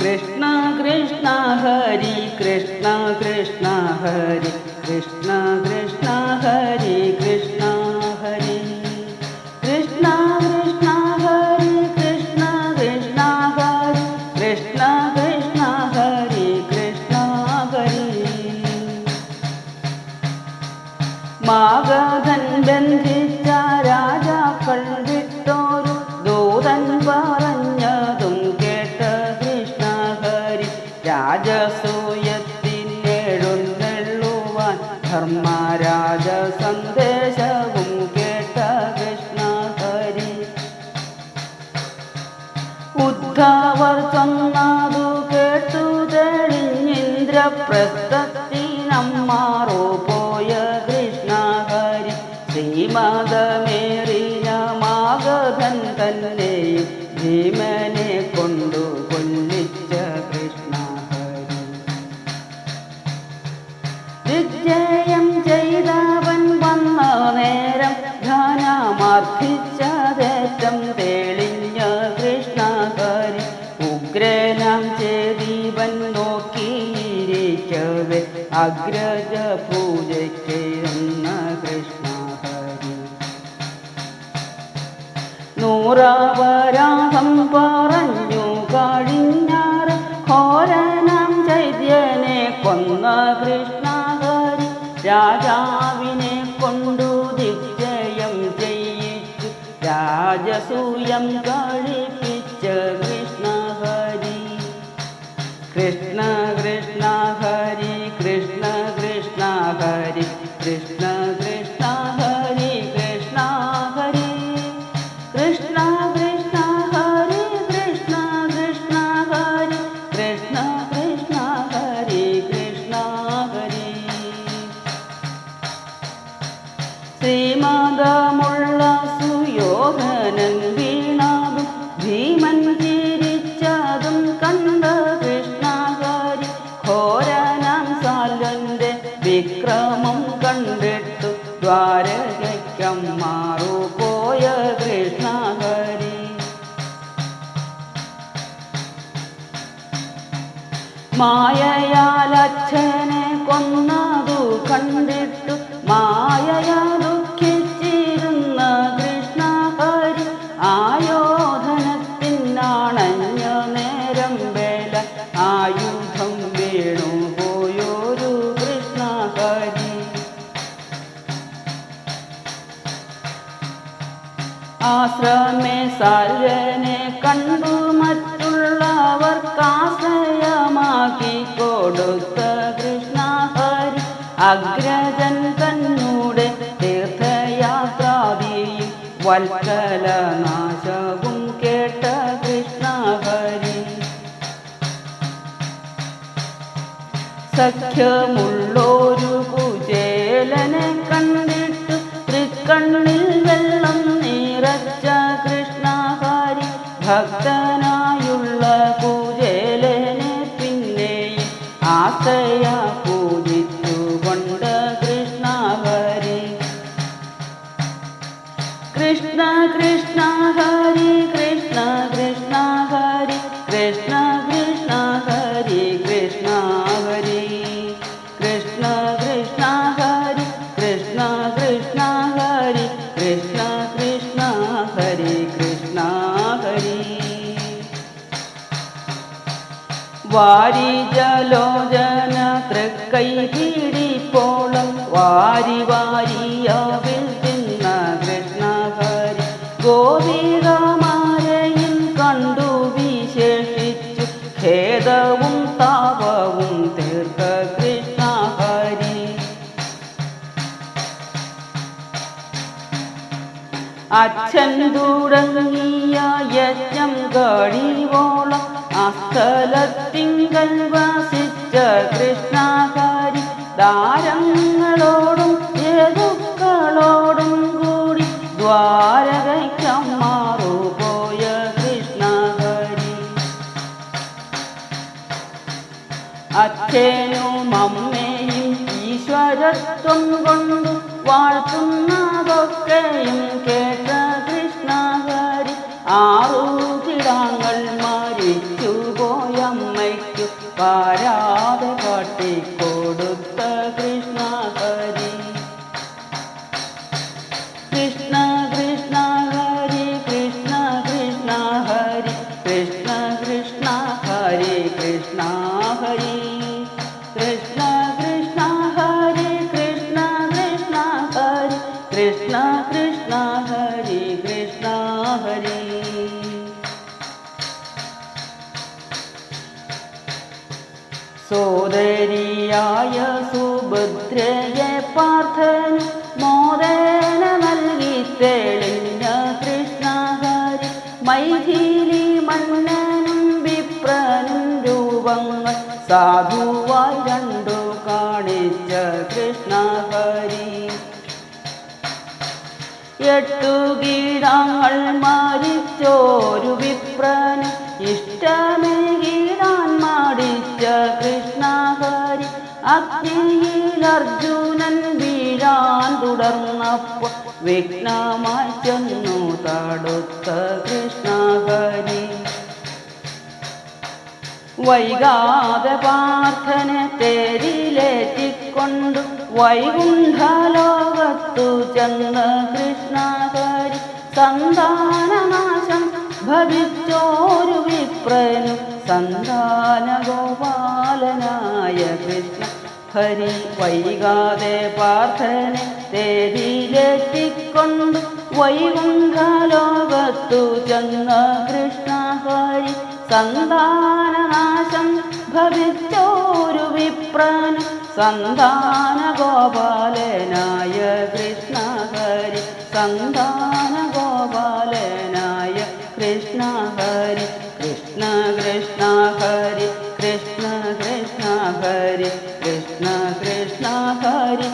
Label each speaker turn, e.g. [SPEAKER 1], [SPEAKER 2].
[SPEAKER 1] കൃഷ്ണ കൃഷ്ണ ഹരി കൃഷ്ണ കൃഷ്ണ ഹരി കൃഷ്ണ കൃഷ്ണ ഹരി കൃഷ്ണ ഹരി കൃഷ്ണ കൃഷ്ണ ഹരി കൃഷ്ണ കൃഷ്ണ ഹരി കൃഷ്ണ കൃഷ്ണ ഹരി കൃഷ്ണ ഹരി മാഗധൻ ബന്ധിച്ച രാജാക്കൾ വിട്ടോരു ദൂതൻ പറഞ്ഞതും ഉദ്ധവർ ചൊന്നതു കേട്ടു തെളിഞ്ഞിന്ദ്രപ്രസ്ഥത്തിനമ്മാറോ പോയ കൃഷ്ണ ഹരി ശ്രീമതമേറിയ മാഗധൻ തന്നെ ഭീമനെ അഗ്രജ പൂജയ്ക്ക് എന്ന കൃഷ്ണ ഹരി. നൂറാവരാഹം പറഞ്ഞു കഴിഞ്ഞാറ് ഘോരനം ചൈത്യനെ കൊന്ന കൃഷ്ണഹരി രാജാവിനെ കൊണ്ടു ദിഗ്ജയം ചെയ്യിച്ചു. രാജസൂയം കഴിപ്പിച്ച കൃഷ്ണഹരി ഹരി. കൃഷ്ണ ശ്രീമതമുള്ള സുയോധനൻ വീണാതും ഭീമൻ ചിരിച്ചതും കണ്ട കൃഷ്ണകാരി ഘോരനാം സാലന്റെ വിക്രമം കണ്ടിട്ടു. ദ്വാരകം മാറു പോയ കൃഷ്ണഹരി മായയാൽ അച്ഛനെ കൊന്നതു ആശ്രമേ സാരനെ കണ്ടു മറ്റുള്ളവർ ആശ്രയമാക്കി കൊടുത്ത കൃഷ്ണ ഹരി. അഗ്രജൻ തന്നൂടെ തീർത്ഥയാത്രാദിയും വൽക്കല നാശവും കേട്ട കൃഷ്ണ ഹരി. സഖ്യമുള്ളൊരു കുചേലനെ കണ്ടിട്ട് തൃക്കണ്ണിൽ ഭക്തനായുള്ള കുചേലനെ പിന്നെയും ആശ്രയ വാരി ജലോചന തൃക്കൈ പിടിപ്പോളം വാരി വാരിയാവിൽ തിന്ന കൃഷ്ണഹരി ഗോപികമാരെയും കണ്ടു വിശേഷിച്ചു ഖേദവും താപവും തീർക്ക കൃഷ്ണഹരി. അച്ഛൻ തുടങ്ങിയ യജ്ഞം കഴിവോളം അസ്ഥലത്തിങ്കൽ വസിച്ച കൃഷ്ണഹരി ദാരങ്ങളോടും യദുക്കളോടും കൂടി ദ്വാരകയ്ക്കം പോയ കൃഷ്ണഹരി അച്ഛനും അമ്മയും ഈശ്വരത്വം കൊണ്ടു വാഴ്ത്തുന്നതൊക്കെയും കേട്ട കൃഷ്ണഹരി ആറു കിടാങ്ങൾ सोरे आय सुभद्रय पार्थन मोद എട്ടു കീടങ്ങൾ മരിച്ചോരു വിപ്രന് ഇഷ്ടമേ കീടാൻ മാടിച്ച കൃഷ്ണഹരി. അഗ്നിയിൽ അർജുനൻ വീഴാൻ തുടർന്നപ്പോൾ വിഘ്നമായി ചെന്നു തടുത്ത കൃഷ്ണഹരി. വൈകാതെ പാർത്ഥനെ തേരിലേറ്റിക്കൊണ്ടു വൈകുണ്ഠലോകത്തു ചെന്ന് കൃഷ്ണഹരി സന്താനനാശം ഭവിച്ചോരു വിപ്രനു സന്താന ഗോപാലനായ കൃഷ്ണ. ഹരി വൈകാതെ പാർത്ഥനെ തേരിലേറ്റിക്കൊണ്ടു വൈകുണ്ഠലോകത്തു ചെന്ന കൃഷ്ണ ഹരി സന്താനനാശം ഭവിച്ചോരു വിപ്രനു സന്താന ഗോപാലനായ കൃഷ്ണ ഹരി സന്താന കൃഷ്ണ കൃഷ്ണ ഹരി